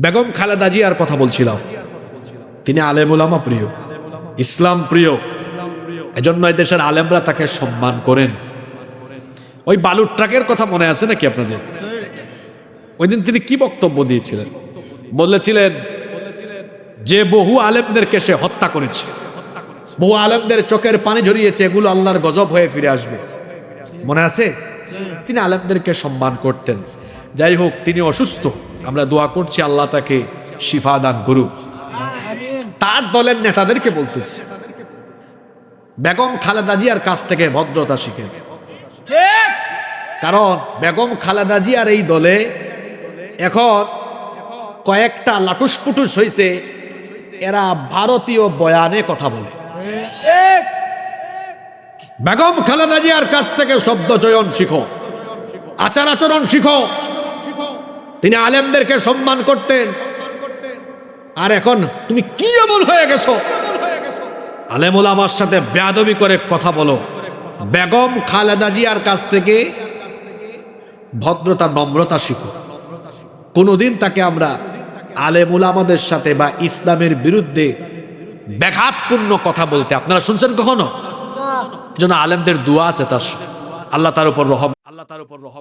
বেগম খালেদা জিয়ার কথা বলছিলাম। তিনি আলেমুলামা প্রিয়। ইসলাম প্রিয়। এজন্য এই দেশের আলেমরা তাকে সম্মান করেন। ওই বালুর ট্রাকের কথা মনে আছে নাকি আপনাদের? ওই দিন তিনি কি বক্তব্য দিয়েছিলেন? বলেছিলেন যে বহু আলেমদেরকে সে হত্যা করেছে। বহু আলেমদের চোখের পানি ঝরিয়েছে এগুলো আল্লাহর গজব হয়ে ফিরে আসবে। মনে আছে? তিনি আলেমদেরকে সম্মান করতেন। যাই হোক তিনি অসুস্থ। আমরা দোয়া করছি আল্লাহ তাকে শিফা দান করুক। তার দলের নেতাদেরকে বলতেছে। বেগম খালেদা জিয়ার কাছ থেকে ভদ্রতা শিখে। কারণ বেগম খালেদা জিয়ার এই দলে এখন কয়েকটা লাটুস পুটুস হয়েছে এরা ভারতীয় বয়ানে কথা বলে। বেগম খালেদা জিয়ার কাছ থেকে শব্দ চয়ন শিখো আচার আচরণ শিখো তিনি আলেমদেরকে সম্মান করতেন। আর এখন তুমি কি এমন হয়ে গেছো? আলেমুল আমার সাথে বেয়াদবি করে কথা বলো। বেগম খালেদা জিয়ার কাছ থেকে ভদ্রতা, নম্রতা শিখো। কোনোদিন তাকে আমরা আলেমুল আমাদের সাথে বা ইসলামের বিরুদ্ধে ব্যাঘাতপূর্ণ কথা বলতে, আপনারা শুনছেন কখনো? যেন আলেমদের দোয়া আছে তার আল্লাহ তার উপর রহম আল্লাহ তার উপর রহম